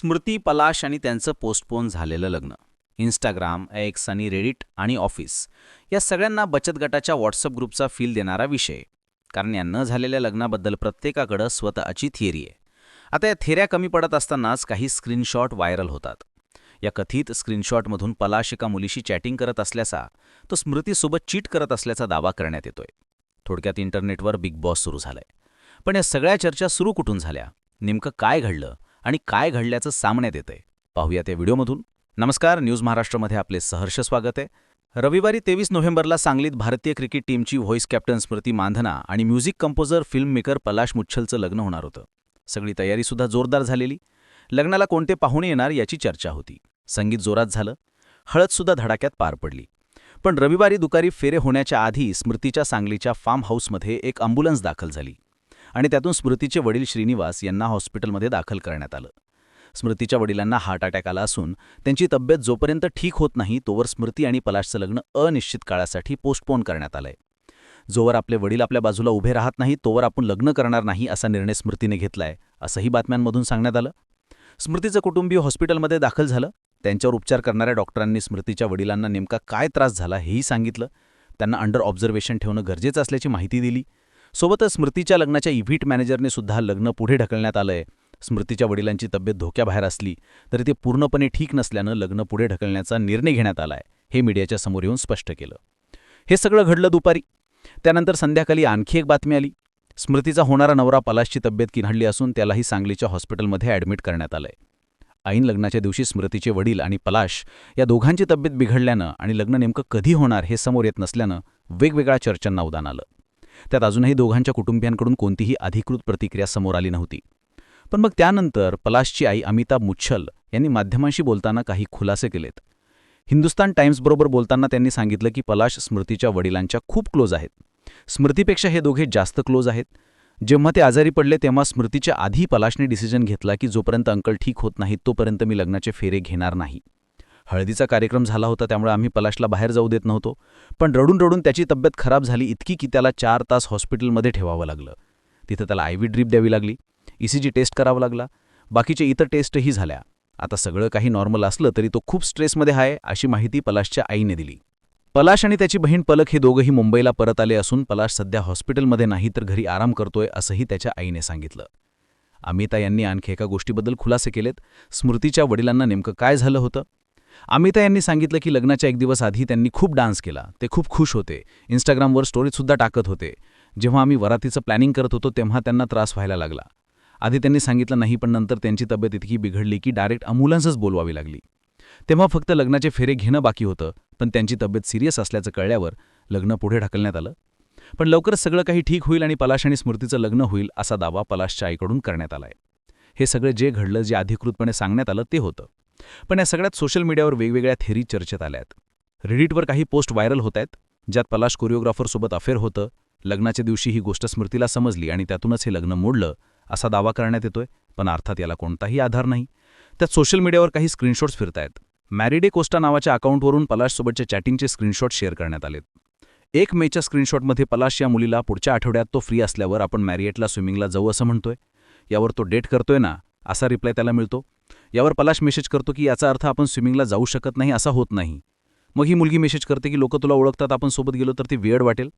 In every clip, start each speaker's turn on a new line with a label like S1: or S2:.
S1: स्मृती पलाश आणि त्यांचं पोस्टपोन झालेलं लग्न. इंस्टाग्राम एक्स आणि रेडिट आणि ऑफिस या सगळ्यांना बचत गटाच्या व्हॉट्सअप ग्रुपचा फील देणारा विषय. कारण या न झालेल्या लग्नाबद्दल प्रत्येकाकडं स्वतःची थिअरी आहे. आता या थेऱ्या कमी पडत असतानाच काही स्क्रीनशॉट व्हायरल होतात. या कथित स्क्रीनशॉटमधून पलाश एका मुलीशी चॅटिंग करत असल्याचा तो स्मृतीसोबत चीट करत असल्याचा दावा करण्यात येतोय. थोडक्यात इंटरनेटवर बिग बॉस सुरू झालाय. पण या सगळ्या चर्चा सुरू कुठून झाल्या? नेमकं काय घडलं? आणि काय घडल्याचं सामन्यात येतंय पाहूया त्या व्हिडिओमधून. नमस्कार न्यूज महाराष्ट्रमध्ये आपले सहर्ष स्वागत आहे. रविवारी तेवीस नोव्हेंबरला सांगलीत भारतीय क्रिकेट टीमची व्हॉईस कॅप्टन स्मृती मांधना आणि music composer film maker Palash मुच्छलचं लग्न होणार होतं. सगळी तयारीसुद्धा जोरदार झालेली. लग्नाला कोणते पाहुणे येणार याची चर्चा होती. संगीत जोरात झालं. हळदसुद्धा धडाक्यात पार पडली. पण रविवारी दुपारी फेरे होण्याच्या आधी स्मृतीच्या सांगलीच्या फार्म हाऊसमध्ये एक अँब्युलन्स दाखल झाली. आणि त्यातून स्मृतीचे वडील श्रीनिवास यांना हॉस्पिटलमध्ये दाखल करण्यात आलं. स्मृतीच्या वडिलांना हार्ट अटॅक आला असून त्यांची तब्येत जोपर्यंत ठीक होत नाही तोवर स्मृती आणि पलाशचं लग्न अनिश्चित काळासाठी पोस्टपोन करण्यात आलंय. जोवर आपले वडील आपल्या बाजूला उभे राहत नाही तोवर आपण लग्न करणार नाही असा निर्णय स्मृतीने घेतलाय असंही बातम्यांमधून सांगण्यात आलं. स्मृतीचं कुटुंबीय हॉस्पिटलमध्ये दाखल झालं. त्यांच्यावर उपचार करणाऱ्या डॉक्टरांनी स्मृतीच्या वडिलांना नेमका काय त्रास झाला हेही सांगितलं. त्यांना अंडर ऑब्झर्वेशन ठेवणं गरजेचं असल्याची माहिती दिली. सोबतच स्मृतीच्या लग्नाच्या इव्हिट मॅनेजरने सुद्धा लग्न पुढे ढकलण्यात आलंय. स्मृतीच्या वडिलांची तब्येत धोक्याबाहेर असली तरी ते पूर्णपणे ठीक नसल्यानं लग्न पुढे ढकलण्याचा निर्णय घेण्यात आलाय हे मीडियाच्या समोर येऊन स्पष्ट केलं. हे सगळं घडलं दुपारी. त्यानंतर संध्याकाळी आणखी एक बातमी आली. स्मृतीचा होणारा नवरा पलाशची तब्येत किन्हडली असून त्यालाही सांगलीच्या हॉस्पिटलमध्ये ॲडमिट करण्यात आलंय. ऐन लग्नाच्या दिवशी स्मृतीचे वडील आणि पलाश या दोघांची तब्येत बिघडल्यानं आणि लग्न नेमकं कधी होणार हे समोर येत नसल्यानं वेगवेगळ्या चर्चांना उदान आलं. त्यात अजूनही दोघांच्या कुटुंबियांकडून कोणतीही अधिकृत प्रतिक्रिया समोर आली नव्हती. पण मग त्यानंतर पलाशची आई अमिताभ मुच्छल यांनी माध्यमांशी बोलताना काही खुलासे केलेत. हिंदुस्तान टाइम्सबरोबर बोलताना त्यांनी सांगितलं की पलाश स्मृतीच्या वडिलांच्या खूप क्लोज आहेत. स्मृतीपेक्षा हे दोघे जास्त क्लोज आहेत. जेव्हा ते आजारी पडले तेव्हा स्मृतीच्या आधी पलाशने डिसिजन घेतला की जोपर्यंत अंकल ठीक होत नाहीत तोपर्यंत मी लग्नाचे फेरे घेणार नाही. हळदीचा कार्यक्रम झाला होता त्यामुळे आम्ही पलाशला बाहेर जाऊ देत नव्हतो. पण रडून रडून त्याची तब्येत खराब झाली इतकी की त्याला चार तास हॉस्पिटलमध्ये ठेवावं लागलं. तिथं त्याला आय व्ही ड्रीप द्यावी लागली ईसीजी टेस्ट करावा लागला बाकीचे इतर टेस्टही झाल्या. आता सगळं काही नॉर्मल असलं तरी तो खूप स्ट्रेसमध्ये आहे अशी माहिती पलाशच्या आईने दिली. पलाश आणि त्याची बहीण पलक हे दोघंही मुंबईला परत आले असून पलाश सध्या हॉस्पिटलमध्ये नाही तर घरी आराम करतोय असंही त्याच्या आईने सांगितलं. अमिता यांनी आणखी एका गोष्टीबद्दल खुलासे केलेत. स्मृतीच्या वडिलांना नेमकं काय झालं होतं? अमिता यांनी सांगितलं की लग्नाच्या एक दिवस आधी त्यांनी खूप डान्स केला. ते खूप खुश होते. इंस्टाग्रामवर स्टोरीजसुद्धा टाकत होते. जेव्हा आम्ही वरातीचं प्लॅनिंग करत होतो तेव्हा त्यांना त्रास व्हायला लागला. आधी त्यांनी सांगितलं नाही पण नंतर त्यांची तब्येत इतकी बिघडली की डायरेक्ट अम्ब्युलन्सच बोलवावी लागली. तेव्हा फक्त लग्नाचे फेरे घेणं बाकी होतं पण त्यांची तब्येत सिरियस असल्याचं कळल्यावर लग्न पुढे ढकलण्यात आलं. पण लवकरच सगळं काही ठीक होईल आणि पलाश आणि स्मृतीचं लग्न होईल असा दावा पलाशच्या आईकडून करण्यात आलाय. हे सगळं जे घडलं जे अधिकृतपणे सांगण्यात आलं ते होतं. पण या सगळ्यात सोशल मीडियावर वेगवेगळ्या थेरी चर्चेत आल्यात रेडिटवर काही पोस्ट व्हायरल होत आहेत ज्यात पलाश कोरिओग्राफरसोबत अफेअर होतं लग्नाच्या दिवशी ही गोष्ट स्मृतीला समजली आणि त्यातूनच हे लग्न मोडलं असा दावा करण्यात येतोय पण अर्थात याला कोणताही आधार नाही. त्यात सोशल मीडियावर काही स्क्रीनशॉट्स फिरतायत. मॅरिडे कोस्टा नावाच्या अकाउंटवरून पलाशसोबतच्या चॅटिंगचे स्क्रीनशॉट शेअर करण्यात आलेत. एक मेच्या स्क्रीनशॉटमध्ये पलाश या मुलीला पुढच्या आठवड्यात तो फ्री असल्यावर आपण मॅरिएटला स्विमिंगला जाऊ असं म्हणतोय. यावर तो डेट करतोय ना असा रिप्लाय त्याला मिळतो. यावर पलाश मेसेज करतो की याचा अर्थ आपण स्विमिंगला जाऊ शकत नाही असा होत नाही. मग ही मुलगी मेसेज करते की लोक तुला ओळखतात आपण सोबत गेलो तर ती वेळ वाटेल.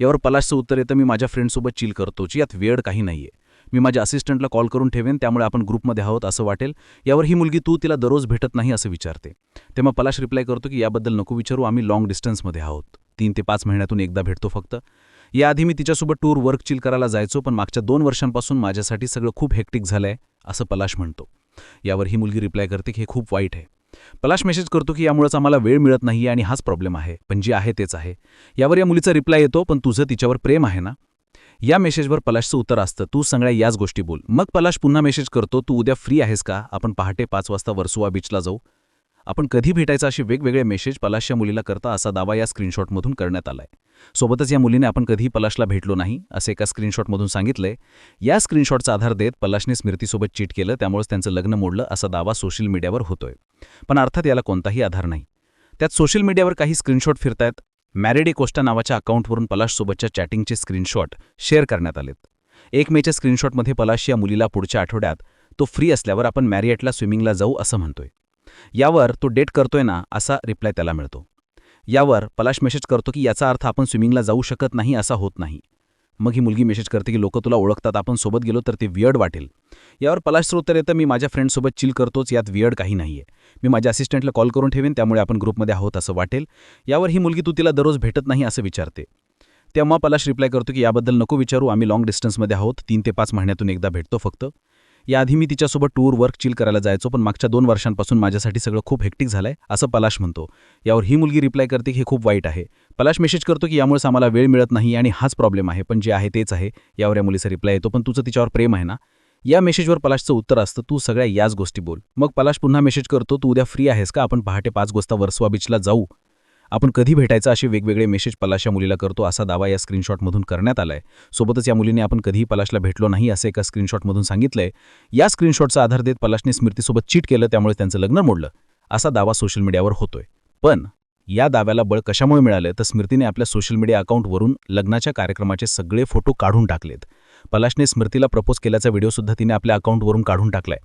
S1: यावर पलाशचं उत्तर येतं मी माझ्या फ्रेंडसोबत चिल करतोची यात वेळ काही नाहीये. मी माझ्या असिस्टंटला कॉल करून ठेवेन त्यामुळे आपण ग्रुपमध्ये आहोत असं वाटेल. यावर ही मुलगी तू तिला दररोज भेटत नाही असं विचारते. तेव्हा पलाश रिप्लाय करतो की याबद्दल नको विचारू आम्ही लाँग डिस्टन्समध्ये आहोत. तीन ते पाच महिन्यातून एकदा भेटतो फक्त. याआधी मी तिच्यासोबत टूर वर्क चिल करायला जायचो पण मागच्या दोन वर्षांपासून माझ्यासाठी सगळं खूप हेक्टिक झालंय असं पलाश म्हणतो. यावर ही मुलगी रिप्लाय करते की हे खूप वाईट आहे. पलाश मेसेज करतो की यामुळेच आम्हाला वेळ मिळत नाही आणि हाच प्रॉब्लेम आहे. पण जे आहे तेच आहे. यावर या मुलीचा रिप्लाय येतो पण तुझं तिच्यावर प्रेम आहे ना? या मेसेजवर पलाशचं उत्तर असतं तू सगळ्या याच गोष्टी बोल. मग पलाश पुन्हा मेसेज करतो तू उद्या फ्री आहेस का? आपण पहाटे पाच वाजता वर्सुवा बीचला जाऊ. आपण कधी भेटायचं असे वेगवेगळे मेसेज पलाशच्या मुलीला करता असा दावा या स्क्रीनशॉटमधून करण्यात आलाय. सोबतच या मुलीने आपण कधीही पलाशला भेटलो नाही असे एका स्क्रीनशॉटमधून सांगितलंय. या स्क्रीनशॉटचा आधार देत पलाशने स्मृतीसोबत चीट केलं त्यामुळेच त्यांचं लग्न मोडलं असा दावा सोशल मीडियावर होतोय. पण अर्थात याला कोणताही आधार नाही. त्यात सोशल मीडियावर काही स्क्रीनशॉट फिरतायत. मॅरिडे कोस्टा नावाच्या अकाउंटवरून पलाशसोबतच्या चॅटिंगचे स्क्रीनशॉट शेअर करण्यात आलेत. एक मेच्या स्क्रीनशॉटमध्ये पलाश या मुलीला पुढच्या आठवड्यात
S2: तो फ्री असल्यावर आपण मॅरिएटला स्विमिंगला जाऊ असं म्हणतोय. यावर तो डेट करतोय ना असा रिप्लाय त्याला मिळतो. यावर पलाश मेसेज करतो की याचा अर्थ आपण स्विमिंगला जाऊ शकत नाही असा होत नाही. मग ही मुलगी मेसेज करते की लोक तुला ओळखतात आपण सोबत गेलो तर ते वियर्ड वाटेल. यावर पलाश उत्तर येतं मी माझ्या फ्रेंडसोबत चिल करतोच यात वियर्ड काही नाहीये. मी माझ्या असिस्टंटला कॉल करून ठेवेन त्यामुळे आपण ग्रुपमध्ये आहोत असं वाटेल. यावर ही मुलगी तू तिला दररोज भेटत नाही असं विचारते. तेव्हा पलाश रिप्लाय करतो की याबद्दल नको विचारू आम्ही लाँग डिस्टन्समध्ये आहोत तीन ते पाच महिन्यातून एकदा भेटतो फक्त. याआधी मी तिच्यासोबत टूर वर्क चिल करायला जायचो पण मागच्या दोन वर्षांपासून माझ्यासाठी सगळं खूप हेक्टिक झालंय असं पलाश म्हणतो. यावर ही मुलगी रिप्लाय करते की हे खूप वाईट आहे. पलाश मेसेज करतो की यामुळेच आम्हाला वेळ मिळत नाही आणि हाच प्रॉब्लेम आहे पण जे आहे तेच आहे. यावर या मुलीचा रिप्लाय येतो पण तुझं तिच्यावर प्रेम आहे ना? या मेसेजवर पलाशचं उत्तर असतं तू सगळ्या याच गोष्टी बोल. मग पलाश पुन्हा मेसेज करतो तू उद्या फ्री आहेस का? आपण पहाटे पाच वाजता वर्सवा बीचला जाऊ. आपण कधी भेटायचं असे वेगवेगळे मेसेज पलाशा मुलीला करतो असा दावा या स्क्रीनशॉटमधून करण्यात आलाय. सोबतच या मुलीने आपण कधीही पलाशला भेटलो नाही असं एका स्क्रीनशॉटमधून सांगितलंय. या स्क्रीनशॉटचा आधार देत पलाशने स्मृतीसोबत चीट केलं त्यामुळे त्यांचं लग्न मोडलं असा दावा सोशल मीडियावर होतोय. पण या दाव्याला बळ कशामुळे मिळालं? तर स्मृतीने आपल्या सोशल मीडिया अकाउंटवरून लग्नाच्या कार्यक्रमाचे सगळे फोटो काढून टाकलेत. पलाशने स्मृतीला प्रपोज केल्याचा व्हिडिओसुद्धा तिने आपल्या अकाउंटवरून काढून टाकलाय.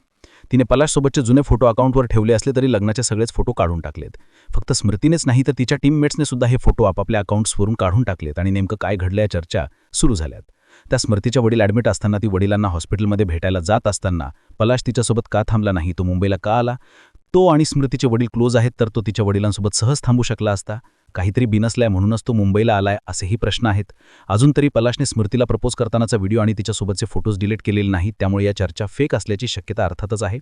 S2: तिने पलाशसोबतचे जुने फोटो अकाउंटवर ठेवले असले तरी लग्नाचे सगळेच फोटो काढून टाकलेत. फक्त स्मृतीनेच नाही तर तिच्या टीममेट्सने सुद्धा हे फोटो आपापल्या अकाउंट्सवरून काढून टाकलेत आणि नेमकं काय घडलं या चर्चा सुरू झाल्यात. त्या स्मृतीच्या वडील ॲडमिट असताना ती वडिलांना हॉस्पिटलमध्ये भेटायला जात असताना पलाश तिच्यासोबत का थांबला नाही तो मुंबईला का आला? तो आणि स्मृतीचे वडील क्लोज आहेत तर तो तिच्या वडिलांसोबत सहज थांबू शकला असता? काहीतरी बिनसलाय म्हणूनच तो मुंबईला आलाय असेही प्रश्न आहेत. अजून तरी पलाशने स्मृतीला प्रपोज करतानाचा व्हिडिओ आणि तिच्यासोबतचे फोटोज डिलीट केलेले नाहीत त्यामुळे या चर्चा फेक असल्याची शक्यता अर्थातच आहे.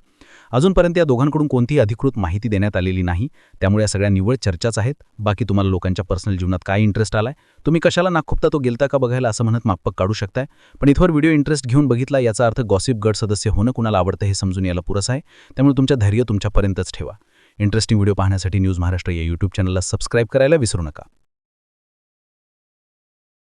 S2: अजूनपर्यंत या दोघांकडून कोणतीही अधिकृत माहिती देण्यात आलेली नाही त्यामुळे या सगळ्या निव्वळ चर्चाच आहेत. बाकी तुम्हाला लोकांच्या पर्सनल जीवनात काय इंटरेस्ट आलाय? तुम्ही कशाला नागखुपता तो गेलता का बघायला असं म्हणत मापक काढू शकताय. पण इथवर व्हिडिओ इंटरेस्ट घेऊन बघितला याचा अर्थ गॉसिप गट सदस्य होणं कुणाला आवडतं हे समजून यायला पुरस आहे. त्यामुळे तुमच्या धैर्य तुमच्यापर्यंतच ठेवा. इंटरेस्टिंग व्हिडिओ पाहण्यासाठी न्यूज महाराष्ट्र या यूट्यूब चॅनलला सबस्क्राईब करायला विसरू नका.